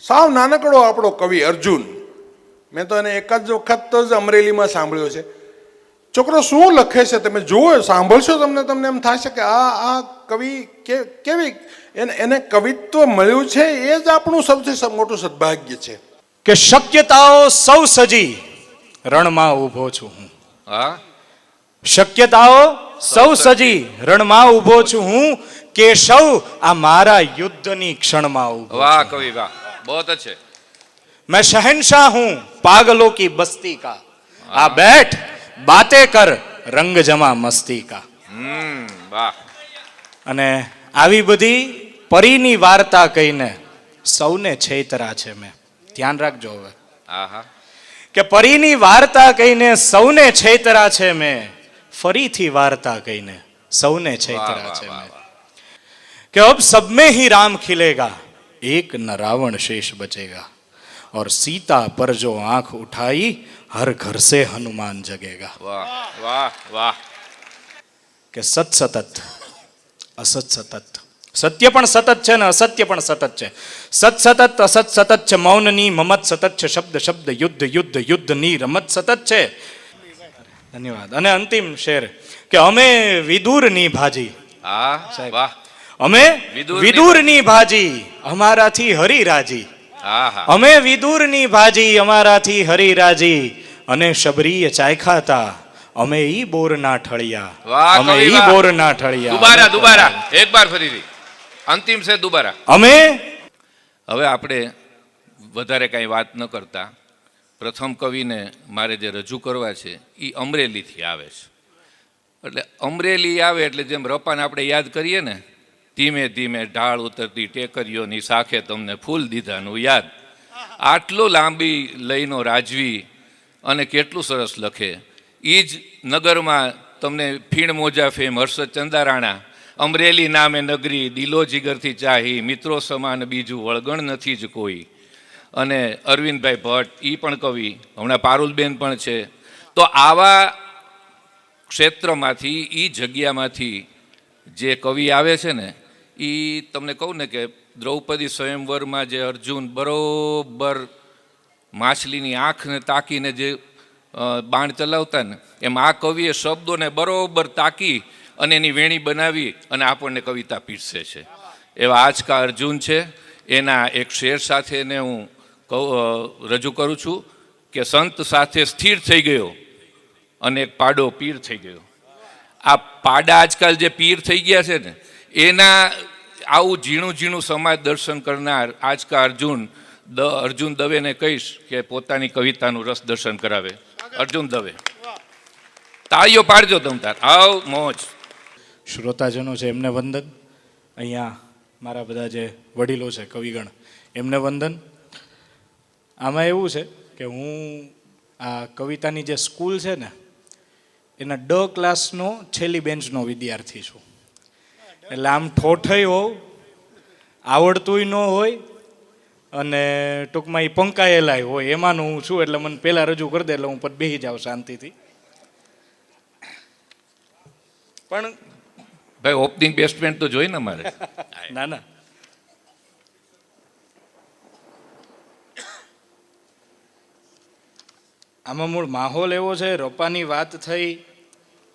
સાવ નાનકડો આપણો કવિ અર્જુન. મેં તો એને એક જ વખત જ અમરેલીમાં સાંભળ્યો છે. છોકરો શું લખે છે તમે જુઓ સાંભળશો તમને તમને એમ થશે કે આ આ કવિ કે કેવી એને એને કવિત્વ મળ્યું છે એ જ આપણું સૌથી સ- મોટું સદભાગ્ય છે. કે શક્યતાઓ સૌ સજી રણમાં ઊભો છું હું. હા? શક્યતાઓ સૌ સજી. રણમાં ઊભો છું હું કેશવ આ મારા યુદ્ધની ક્ષણમાં ઊભો વાહ કવિ વાહ. बहुत अच्छे मैं शहनशाह हूं पागलों की बस्ती का आ बैठ बातें कर रंग जमा मस्ती का હમ વાહ અને આવી બધી પરીની વાર્તા કહીને સૌને છેતરા છે મેં ધ્યાન રાખજો હવે આહા કે પરીની વાર્તા કહીને સૌને છેતરા છે મેં ફરીથી વાર્તા કહીને સૌને વાહ છેતરા વાહ છે વાહ મેં વાહ. कि अब सब में ही राम खिलेगा एक न रावण शेष बचेगा और सीता पर जो आंख उठाई हर घर से हनुमान जगेगा વાહ વાહ વાહ કે સત સતત અસત સતત સત્ય પણ સતત છે ને અસત્ય પણ સતત છે સત સતત અસત સતત છે મૌનની મમત સતત છે શબ્દ શબ્દ યુદ્ધ યુદ્ધ યુદ્ધની રમત સતત છે ધન્યવાદ અને અંતિમ શેર કે અમે વિદુરની ભાજી હા સાહેબ. વાહ અમે વિદુરની ભાજી. અમારાથી હરી રાજી. અમે વિદુરની ભાજી અમારાથી હરી રાજી. અને શબરીએ ચાય ખાતા અમે ઈ બોરના ઠળિયા. વાહ, અમે ઈ બોર બોરના ઠળિયા. દુબારા દુબારા. એક બાર ફરીથી. અંતિમ છે દુબારા. અમે હવે આપણે વધારે કાંઈ વાત ન કરતા. પ્રથમ કવિને મારે જે રજૂ કરવા છે એ અમરેલીથી આવે છે. એટલે અમરેલી આવે એટલે જેમ રપાને આપણે યાદ કરીએ ને ધીમે ધીમે ઢાળ ઉતરતી ટેકરીઓની શાખે તમને ફૂલ દીધાનું યાદ. આટલો લાંબી લઈનો રાજવી અને કેટલું સરસ લખે. એ જ નગરમાં તમને ફીણ મોજા ફેમ હર્ષદ ચંદારાણા અમરેલી નામે નગરી, દિલો જીગરથી ચાહી, મિત્રો સમાન બીજું વળગણ નથી જ કોઈ. અને અરવિંદભાઈ ભટ્ટ એ પણ કવિ, હમણાં પારુલબેન પણ છે. તો આવા ક્ષેત્રમાંથી એ જગ્યામાંથી જે કવિ આવે છે ને એ તમને કહું ને કે દ્રૌપદી સ્વયંવરમાં જે અર્જુન બરોબર માછલીની આંખને તાકીને જે બાણ ચલાવતા ને, એમ આ કવિએ શબ્દોને બરોબર તાકી અને એની વેણી બનાવી અને આપણને કવિતા પીરસે છે. એવા આજકા અર્જુન છે. એના એક શેર સાથે એને હું કહું રજૂ કરું છું કે સંત સાથે સ્થિર થઈ ગયો અને એક પાડો પીર થઈ ગયો. આ પાડા આજકાલ જે પીર થઈ ગયા છે ને એના આવું ઝીણું ઝીણું સમાજ દર્શન કરનાર આજકા અર્જુન દ, અર્જુન દવેને કહીશ કે પોતાની કવિતાનું રસ દર્શન કરાવે. અર્જુન દવે. તાળીઓ પાડજો તમ તાર. આવ, મોજ. શ્રોતાજનો છે, એમને વંદન. અહીંયા મારા બધા જે વડીલો છે, કવિગણ, એમને વંદન. આમાં એવું છે કે હું આ કવિતાની જે સ્કૂલ છે ને, એના ડ ક્લાસનો છેલ્લી બેન્ચનો વિદ્યાર્થી છું. એટલે આમ ઠોઠય હોવ આવડતુંય ન હોય અને ટૂંકમાં એ પંકાયેલાય હોય એમાંનું હું છું એટલે મને પહેલાં રજૂ કરી દે એટલે હું પછી બેસી જાઉં શાંતિથી. પણ ભાઈ ઓપનિંગ બેસ્ટમેન્ટ તો જોઈ ને મારે ના ના. આમાં મૂળ માહોલ એવો છે રોપાની વાત થઈ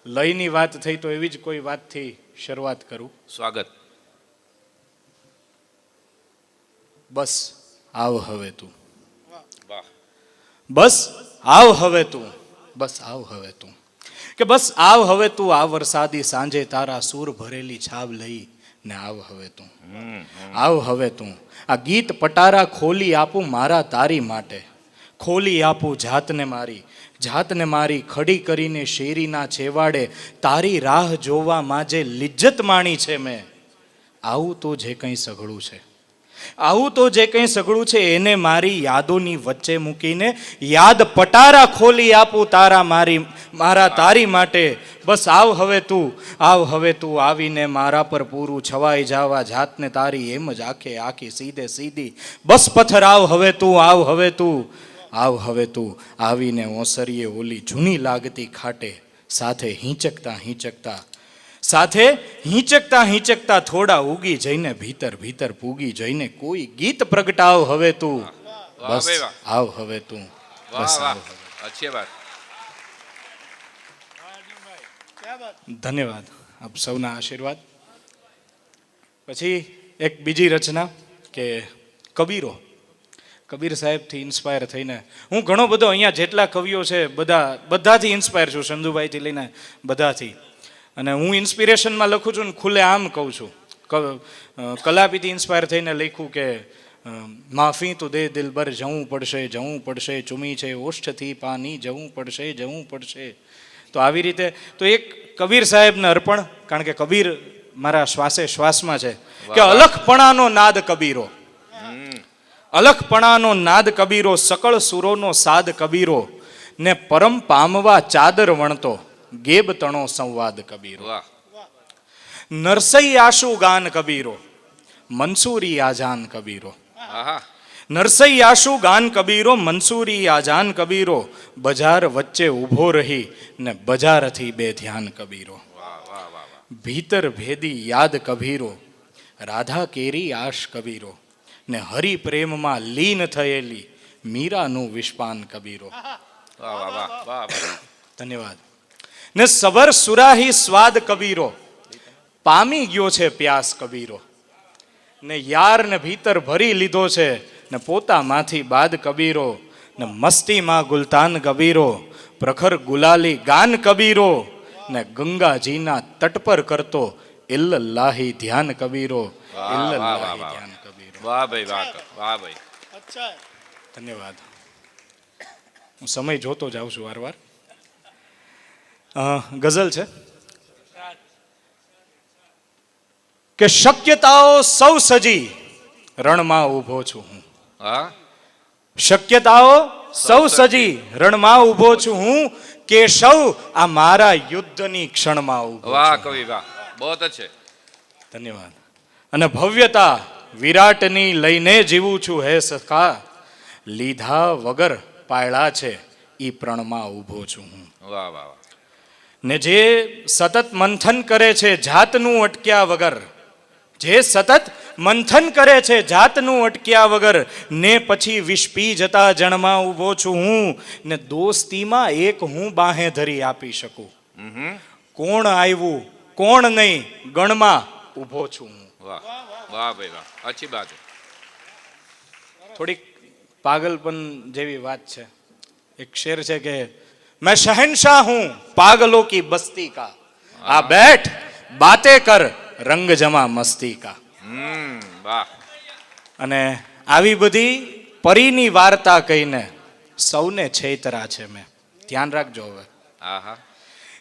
લયની વાત થઈ તો એવી જ કોઈ વાતથી શરૂઆત કરું. સ્વાગત. બસ આવ હવે તું. બસ આવ હવે તું. બસ આવ હવે તું. કે બસ આવ હવે તું આ વરસાદી સાંજે તારા સૂર ભરેલી છાવ લઈ ને આવ હવે તું. આવ હવે તું. આ ગીત પટારા ખોલી આપું મારા તારી માટે. ખોલી આપું જાતને મારી. જાતને મારી ખડી કરીને શેરીના છેવાડે તારી રાહ જોવા માજે લિજ્જત માણી છે મેં. આવું તો જે કંઈ સઘળું છે. આવું તો જે કંઈ સઘળું છે, એને મારી યાદોની વચ્ચે મૂકીને યાદ પટારા ખોલી આપું તારા મારી, મારા તારી માટે. બસ આવ હવે તું, આવ હવે તું આવીને મારા પર પૂરું છવાઈ જાવા, જાતને તારી એમ જ આખે, આખી સીધે સીધી. બસ પથ્થર આવ હવે તું, આવ હવે તું. આવ હવે તું આવીને ઓસરીએ ઓલી જૂની લાગતી ખાટે સાથે હિંચકતા હિંચકતા સાથે હિંચકતા હિંચકતા થોડા ઉગી જઈને ભીતર ભીતર પૂગી જઈને કોઈ ગીત પ્રગટાવ હવે તું. બસ આવ હવે તું. બસ. અચ્છી વાત. ધન્યવાદ. આપ સૌના આશીર્વાદ. પછી એક બીજી રચના કે કબીરો. કબીર સાહેબથી ઇન્સ્પાયર થઈને. હું ઘણો બધો અહીંયા જેટલા કવિઓ છે બધા બધાથી ઇન્સ્પાયર છું સંધુભાઈથી લઈને બધાથી. અને હું ઇન્સ્પિરેશનમાં લખું છું ને ખુલ્લે આમ કહું છું. કલાપીથી ઇન્સ્પાયર થઈને લખ્યું કે માફી તો દે દિલબર જવું પડશે જવું પડશે ચૂમી છે ઓષ્ઠથી પાની જવું પડશે જવું પડશે. તો આવી રીતે તો એક કબીર સાહેબને અર્પણ કારણ કે કબીર મારા શ્વાસે શ્વાસમાં છે કે અલખપણાનો નાદ કબીરો. અલખપણાનો નાદ કબીરો સકળ સુરોનો સાદ કબીરો ને પરમ પામવા ચાદર વણતો ગેબ તણો સંવાદ કબીરો. નરસઈ આશુ ગાન કબીરો મનસૂરી આજાન કબીરો. નરસઈ આશુ ગાન કબીરો મનસૂરી આજાન કબીરો બજાર વચ્ચે ઊભો રહી ને બજારથી બે ધ્યાન કબીરો. ભીતર ભેદી યાદ કબીરો રાધા કેરી આશ કબીરો ને હરિ પ્રેમમાં લીન થયેલી મીરાનું વિશ્વાન કબીરો. ધન્યવાદ. ને સબર સુરાહી સ્વાદ કબીરો. પામી ગયો છે પ્યાસ કબીરો. ને યાર ને ભીતર ભરી લીધો છે ને પોતામાંથી બાદ કબીરો. ને મસ્તીમાં ગુલતાન કબીરો. પ્રખર ગુલાલી ગાન કબીરો. ને ગંગાજીના તટ પર કરતો ઇલ્લાહી ધ્યાન કબીરો. ઇલ્લાહી. ધ્યાન. વાહ ભાઈ વાહ વાહ ભાઈ. ધન્યવાદ. હું સમય જોતો જાઉં છું વારવાર. ગઝલ છે? કે શક્યતાઓ સૌ સજી રણમાં ઊભો છું હું. હા? શક્યતાઓ સૌ સજી. રણમાં ઊભો છું હું કેશવ આ મારા યુદ્ધની ક્ષણમાં ઊભો વાહ કવિ વાહ. બહુત અચ્છે ધન્યવાદ. અને ભવ્યતા વિરાટની લઈને જીવું છું હે સખા. લીધા વગર પાયળા છે એ પ્રણમાં ઊભો છું હું. વાહ વાહ ને જે સતત મંથન કરે છે જાતનું અટક્યા વગર જે સતત મંથન કરે છે જાતનું અટક્યા વગર ને પછી વિષપી જતા જણમાં ઊભો છું હું ને દોસ્તીમાં એક હું બાહે ધરી આપી શકું. કોણ આવ્યું કોણ નહીં ગણમાં ઊભો છું હું. વાહ. વાહ ભાઈ વાહ અચ્છી બાત થોડીક પાગલપન જેવી વાત છે. એક શેર છે કે મેં શહેનશાહ હું પાગલો કી બસ્તી કા. આ બેઠ બાતે કર રંગ જમા મસ્તી કા. વાહ. અને આવી બધી પરીની વાર્તા કહીને સૌને છેતરા છે મેં. ધ્યાન રાખજો હવે. આહા.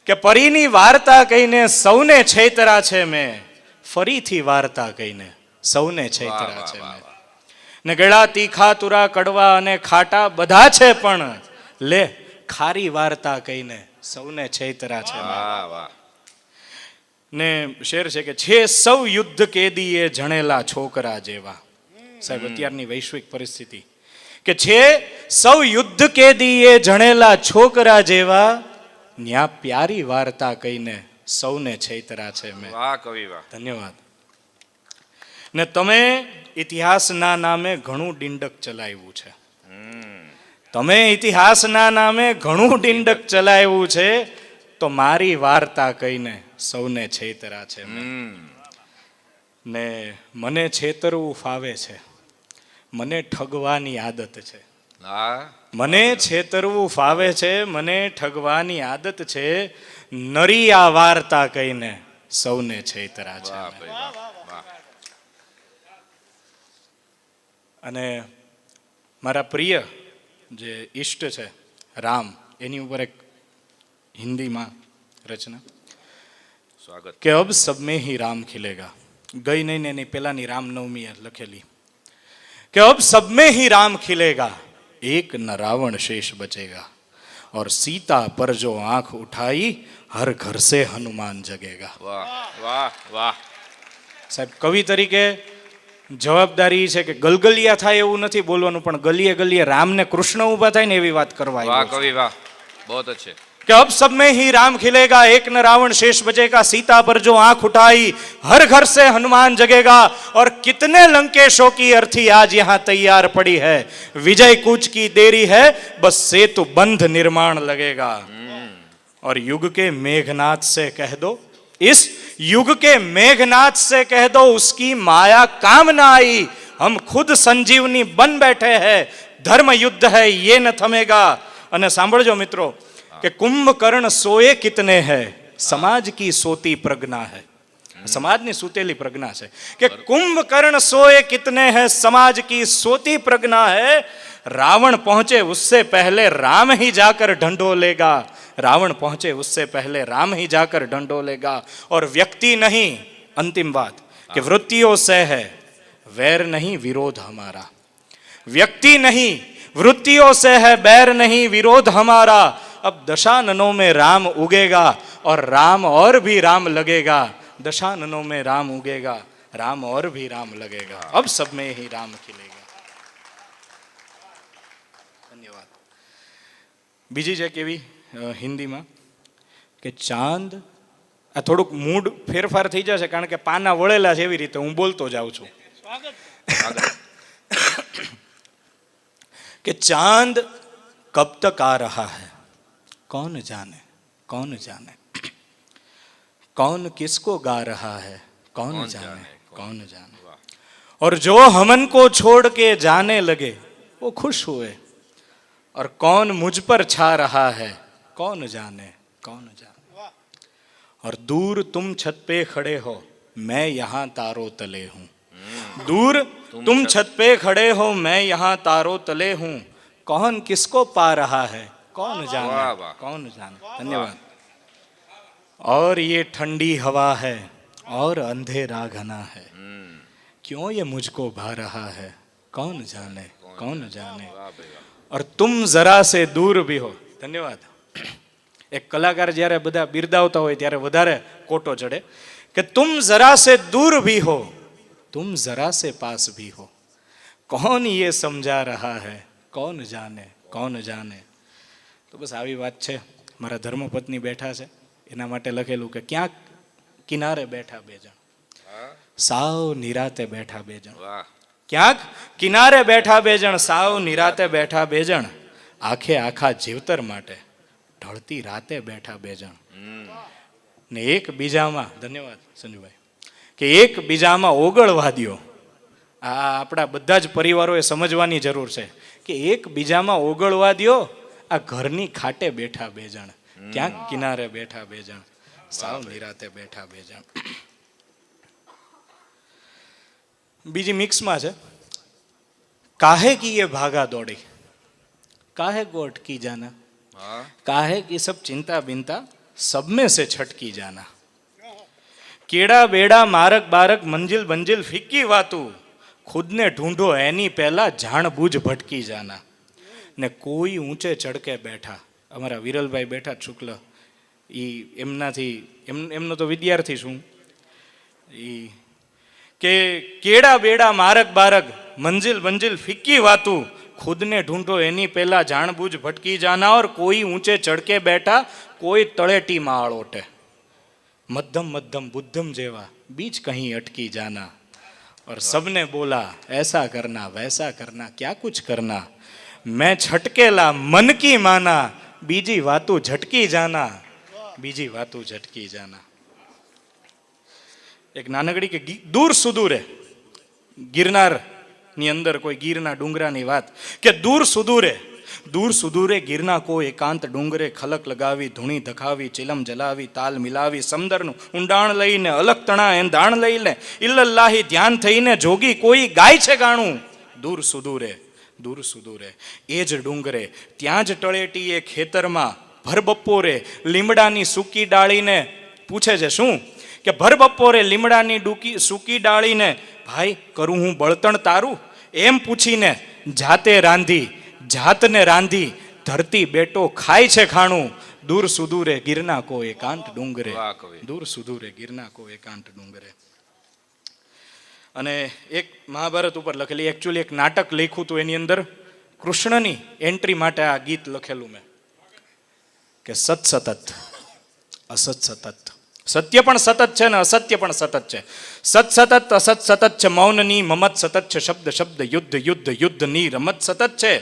કે પરીની વાર્તા કહીને સૌને છેતરા છે મેં. ફરીથી વાર્તા કહીને સૌને છેતરા છે ને ગળા તીખા તુરા કડવા અને ખાટા બધા છે પણ લે ખારી વાર્તા કહીને સૌને છેતરા છે ને શેર છે કે છે સૌ યુદ્ધ કેદીએ જણેલા છોકરા જેવા. સાહેબ અત્યારની વૈશ્વિક પરિસ્થિતિ. કે છે સૌ યુદ્ધ કેદીએ જણેલા છોકરા જેવા ન્યા પ્યારી વાર્તા કહીને સૌને છેતરા છે મેં વાહ કવિ વાહ. ધન્યવાદ. ને તમે ઇતિહાસના નામે ઘણું ડિંડક ચલાવ્યું છે. તમે ઇતિહાસના નામે ઘણું ડિંડક ચલાવ્યું છે તો મારી વાર્તા કહીને સૌને છેતરા છે ને મને છેતરવું ફાવે છે. મને ઠગવાની આદત છે. મને છેતરવું ફાવે છે મને ઠગવાની આદત છે નરી આ વાર્તા કહીને સૌને છેતરા છે વાહ મેં. ભાઈ વાહ વાહ અને મારા પ્રિય જે ઈષ્ટ છે રામ એની ઉપર એક હિન્દીમાં રચના સ્વાગત કે અબ સબ में ही राम खिलेगा ગઈ નહીં ને એની પેલાની રામનવમી એ લખેલી કે અબ સબ में ही राम खिलेगा एक न रावण शेष बचेगा और सीता पर जो आंख उठाई हर घर से हनुमान जगेगा વાહ વાહ વાહ સાહેબ કવિ તરીકે જવાબદારી છે કે ગલગલિયા થાય એવું નથી બોલવાનું પણ ગલીએ ગલીએ રામ ને કૃષ્ણ ઊભા થાય ને એવી વાત કરવા વાહ આવ્યો છું. કવિ વાહ બહુત અચ્છે कि अब सब में ही राम खिलेगा एक न रावण शेष बचेगा सीता पर जो आंख उठाई हर घर से हनुमान जगेगा और कितने लंकेशों की अर्थी आज यहां तैयार पड़ी है विजय कूच की देरी है बस सेतु बंध निर्माण लगेगा और युग के मेघनाथ से कह दो इस युग के मेघनाथ से कह दो उसकी माया काम ना आई हम खुद संजीवनी बन बैठे हैं ધર્મ યુદ્ધ है ये न थमेगा અને સાંભળજો મિત્રો કે કુંભકર્ણ સોએ કિતને હૈ સમાજ કી સોતી પ્રજ્ઞા है સમાજની સૂતેલી પ્રજ્ઞા છે કે કુંભકર્ણ સોએ કિતને હૈ સમાજ की सोती प्रज्ञा है रावण पहुंचे उससे पहले राम ही जाकर ढंढोलेगा रावण पहुंचे उससे पहले राम ही जाकर ढंढोलेगा और व्यक्ति नहीं अंतिम बात कि वृत्तियों से है वैर नहीं विरोध हमारा व्यक्ति नहीं वृत्तियों से है बैर नहीं विरोध हमारा अब दशाननों में राम उगेगा और राम और भी राम लगेगा दशाननों में राम उगेगा राम और भी राम लगेगा अब सब में ही राम खिलेगा ધન્યવાદ બીજી છે કેવી અ, હિન્દીમાં કે ચાંદ આ થોડુંક મૂડ ફેરફાર થઈ જશે કારણ કે પાના વળેલા છે એવી રીતે હું બોલતો જાઉં છું कि चांद कब तक आ रहा है कौन जाने कौन जाने कौन किसको गा रहा है कौन, कौन जाने, जाने, कौन जाने और जो हमन को छोड़ के जाने लगे वो खुश हुए और कौन मुझ पर छा रहा है कौन जाने कौन जाने? और दूर तुम छत पे खड़े हो मैं यहाँ तारो तले हूँ। दूर तुम छत पे खड़े हो मैं यहाँ तारो तले हूँ। कौन किसको पा रहा है? कौन जाने? कौन जाने? धन्यवाद। और ये ठंडी हवा है और अंधेरा घना है। क्यों ये मुझको भा रहा है? कौन जाने? कौन जाने? और तुम जरा से दूर भी हो। धन्यवाद। એક કલાકાર જ્યારે બધા બિરદાવતા હોય ત્યારે વધારે કોટો ચડે કે તુમ જરાસે દૂર ભી હો તુમ જરાસે પાસ ભી હો. કોણ એ સમજા રહા હૈ? કોણ જાને કોણ જાને તો બસ આવી વાત છે. મારા ધર્મપત્ની બેઠા છે. એના માટે લખેલું કે ક્યાંક કિનારે બેઠા બે જણ. સાવ નિરાતે બેઠા બે જણ. ક્યાંક કિનારે બેઠા બે જણ સાવ નિરાતે બેઠા બે જણ. આખે આખા જીવતર માટે. ઢળતી રાતે બેઠા બે જણ. ને એકબીજામાં ધન્યવાદ સંજુભાઈ કે એકબીજામાં ઓગળવા દો આ આપણા બધા જ પરિવારોએ સમજવાની જરૂર છે કે એકબીજામાં ઓગળવા દો આ ઘરની ખાટે બેઠા બે જણ ક્યાંક કિનારે બેઠા બે જણ સાવ નિરાતે બેઠા બે જણ. બીજી મિક્સમાં છે. કાહે કી એ ભાગા દોડી? કાહે ગોટ કી જાના? काहे कि સબ ચિંતા बिनता सब में से छटकी जाना। કેડા બેડા મારક બારક મંજિલ બંજિલ ફિક્કી વાતું ખુદને ઢૂંઢો એની પહેલાં જાણબૂજ ભટકી જાના ને કોઈ ઊંચે ચડકે બેઠા અમારા વિરલભાઈ બેઠા શુક્લ એ એમનાથી એમ એમનો તો વિદ્યાર્થી છું એ કે કેડા બેડા મારક બારક મંજિલ મંજિલ ફિક્કી વાતું खुद ने ढूंढो एनी पेला जाणबूझ भटकी जाना और कोई ऊँचे चढ़ के बैठा कोई तड़ेटी माड़ोटे मध्यम मध्यम बुद्धम जेवा बीच कहीं अटकी जाना और सबने बोला ऐसा करना वैसा करना क्या कुछ करना मैं छटकेला मन की माना बीजी वातु झटकी जाना बीजी वातु झटकी जाना एक नानगड़ी के दूर सुदूर है गिरनार ગિરનારની અંદર કોઈ ગીરના ડુંગરાની વાત કે દૂર સુદૂરે દૂર સુદૂરે ગીરના કોઈ એકાંત ડુંગરે ખલક લગાવી, ધૂણી ધખાવી, ચિલમ જલાવી, તાલ મિલાવી, સમદરનું ઊંડાણ લઈને, અલગ તણા એમ દાણ લઈને ઇલ્લલ્લાહી ધ્યાન થઈને જોગી કોઈ ગાય છે ગાણું? દૂર સુદૂરે દૂર સુદૂરે. એ જ ડુંગરે, ત્યાં જ તળેટીએ ખેતરમાં ભર બપોરે લીમડાની સૂકી ડાળીને પૂછે છે, શું? કે ભર બપોરે લીમડાની ડૂકી સૂકી ડાળીને ભાઈ કરું હું બળતણ તારું? એમ પૂછીને જાતે રાંધી જાતને રાંધી ધરતી બેટો ખાય છે ખાણું. દૂર સુદૂરે ગિરના કો એકાંત ડુંગરે. દૂર સુદૂરે ગિરના કો એકાંત ડુંગરે. અને એક મહાભારત ઉપર લખેલી એકચ્યુઅલી એક નાટક લખ્યું હતું એની અંદર કૃષ્ણની એન્ટ્રી માટે આ ગીત લખેલું મેં કે સત સતત અસત સતત. સત્ય પણ સતત છે ને અસત્ય પણ સતત છે. સત સતત અસત સતત છે મૌનની મમત સતત છે શબ્દ શબ્દ યુદ્ધ યુદ્ધ યુદ્ધની રમત સતત છે.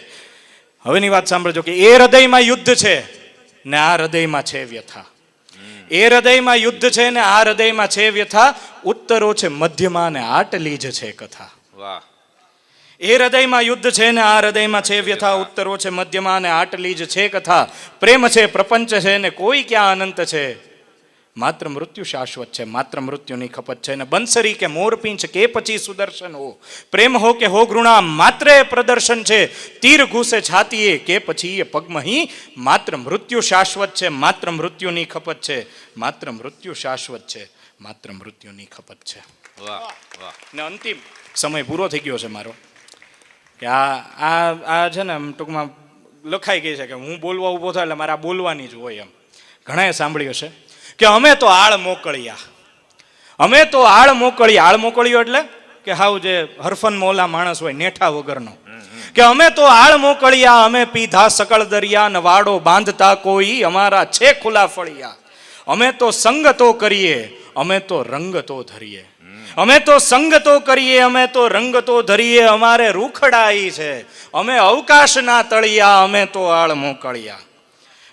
હવેની વાત સાંભળજો કે એ હૃદયમાં યુદ્ધ છે ને આ હૃદયમાં છે વ્યથા. એ હૃદયમાં યુદ્ધ છે ને આ હૃદયમાં છે વ્યથા. ઉત્તરો છે મધ્યમાં ને આટલી જ છે કથા. વાહ. એ હૃદયમાં યુદ્ધ છે ને આ હૃદયમાં છે વ્યથા. ઉત્તરો છે મધ્યમાં ને આટલી જ છે કથા. પ્રેમ છે પ્રપંચ છે ને કોઈ ક્યાં અનંત છે. માત્ર મૃત્યુ શાશ્વત છે માત્ર મૃત્યુની ખપત છે. ને બંસરી કે મોરપીંછ કે પછી સુદર્શન હો. પ્રેમ હો કે હો ઘૃણા માત્ર એ પ્રદર્શન છે. તીર ઘૂસે છાતીએ કે પછી એ પગમહી. માત્ર મૃત્યુ શાશ્વત છે માત્ર મૃત્યુની ખપત છે. માત્ર મૃત્યુ શાશ્વત છે માત્ર મૃત્યુની ખપત છે. વાહ વાહ. ને અંતિમ સમય પૂરો થઈ ગયો છે મારો. કે આ આ આ છે ને આમ ટૂંકમાં લખાઈ ગઈ છે કે હું બોલવા ઊભો થાય એટલે મારે બોલવાની જ હોય એમ. ઘણાએ સાંભળ્યું હશે. કે અમે તો આળ મોકળ્યા. અમે તો આળ મોકળી આળ મોકળ્યો એટલે કે હાવ જે હરફન મોલા માણસ હોય, નેઠા વગરનો. કે અમે તો આળ મોકળ્યા, અમે પીધા સકળ દરિયા, ને વાડો બાંધતા કોઈ, અમારા છે ખુલ્લા ફળિયા. અમે તો સંગતો કરીએ, અમે તો રંગ તો ધરીએ. અમે તો સંગતો કરીએ, અમે તો રંગ તો ધરીએ, અમારે રૂખડાઈ છે. અમે અવકાશના તળિયા, અમે તો આળ મોકળ્યા.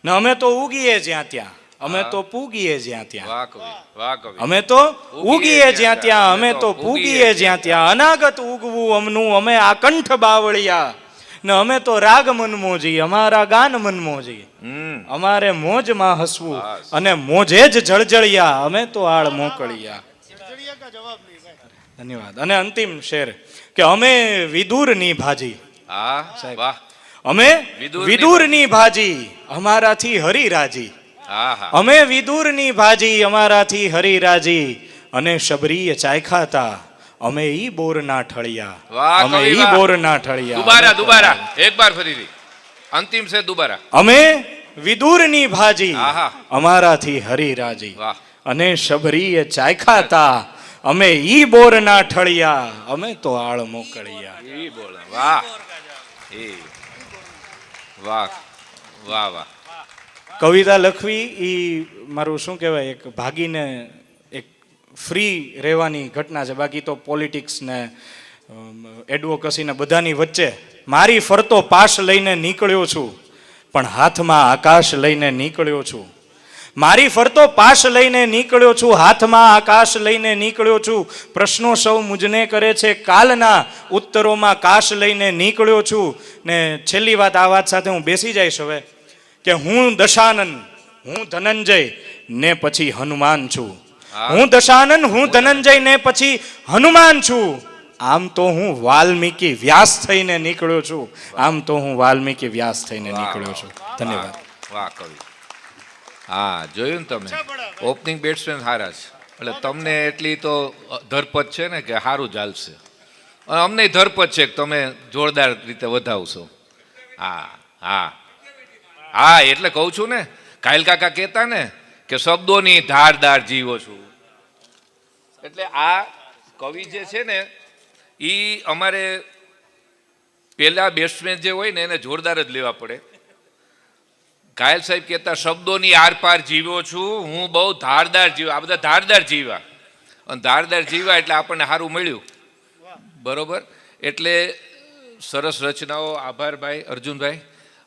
ને અમે તો ઉગીએ જ્યાં ત્યાં. અમે તો પૂગીએ જ્યાં ત્યાં. અમે તો ઉગીએ જ્યાં ત્યાં. અમે તો પૂગીએ જ્યાં ત્યાં. અનાગત ઉગવું અમનું. અમે આકંઠ બાવળિયા. ને અમે તો રાગ મનમોજી અમારા ગાન મનમોજી. હમ. અમારે મોજમાં હસવું અને મોજે જ જળજળિયા. અમે તો આળ મોકળિયા. ધન્યવાદ. અને અંતિમ શેર કે અમે વિદુરની ભાજી. હા સાહેબ. અમે વિદુરની ભાજી. અમારાથી હરિરાજી. હા હા અમે વિદુરની ભાજી અમારાથી હરિરાજી અને શબરીએ ચાખ્યા હતા. અમે ઈ બોરના ઠળિયા. વાહ, અમે ઈ બોર બોરના ઠળિયા. દુબારા દુબારા. એક બાર ફરીથી. અંતિમ છે દુબારા. અમે વિદુરની ભાજી અમારાથી હરિરાજી અને શબરીએ ચાખ્યા હતા. અમે ઈ બોર ના ઠળિયા. અમે તો આળ મોકળિયા. ઈ બોલે. વાહ. વાહ વાહ વાહ. કવિતા લખવી એ મારું શું કહેવાય, એક ભાગીને એક ફ્રી રહેવાની ઘટના છે. બાકી તો પોલિટિક્સ ને એડવોકસી બધાની વચ્ચે મારી ફરતો પાસ લઈને નીકળ્યો છું, પણ હાથમાં આકાશ લઈને નીકળ્યો છું. મારી ફરતો પાસ લઈને નીકળ્યો છું, હાથમાં આકાશ લઈને નીકળ્યો છું. પ્રશ્નો સૌ મુજને કરે છે, કાલના ઉત્તરોમાં કાશ લઈને નીકળ્યો છું. ને છેલ્લી વાત આ વાત સાથે હું બેસી જઈશ હવે. કે હું દશાનંદ હું ધનંજય ને પછી હનુમાન છું. હું. દશાનંદ હું ધનંજય ને પછી હનુમાન છું. આમ તો હું વાલ્મીકી વ્યાસ થઈને નીકળ્યો છું. આમ તો હું વાલ્મીકી વ્યાસ થઈને નીકળ્યો છું. ધન્યવાદ. વાહ, વાહ કવિ. હા જોયું ને તમે? ઓપનિંગ બેટ્સમેન સારા છે. એટલે તમને એટલી તો ધરપત છે ને કે સારું ચાલશે. અને અમને ધરપત છે કે તમે જોરદાર રીતે વધાવશો. હા હા. હા, એટલે કહું છું ને, કાયલ કાકા કહેતા ને કે શબ્દોની ધારદાર જીવો છું. એટલે આ કવિ જે છે ને એ અમારે પહેલા બેટ્સમેન જે હોય ને, એને જોરદાર જ લેવા પડે. ઘાયલ સાહેબ કહેતા, શબ્દોની આરપાર જીવ્યો છું, હું બહુ ધારદાર જીવ, આ બધા ધારદાર જીવા. અને ધારદાર જીવા એટલે આપણને સારું મળ્યું. બરોબર? એટલે સરસ રચનાઓ. આભાર ભાઈ, અર્જુનભાઈ.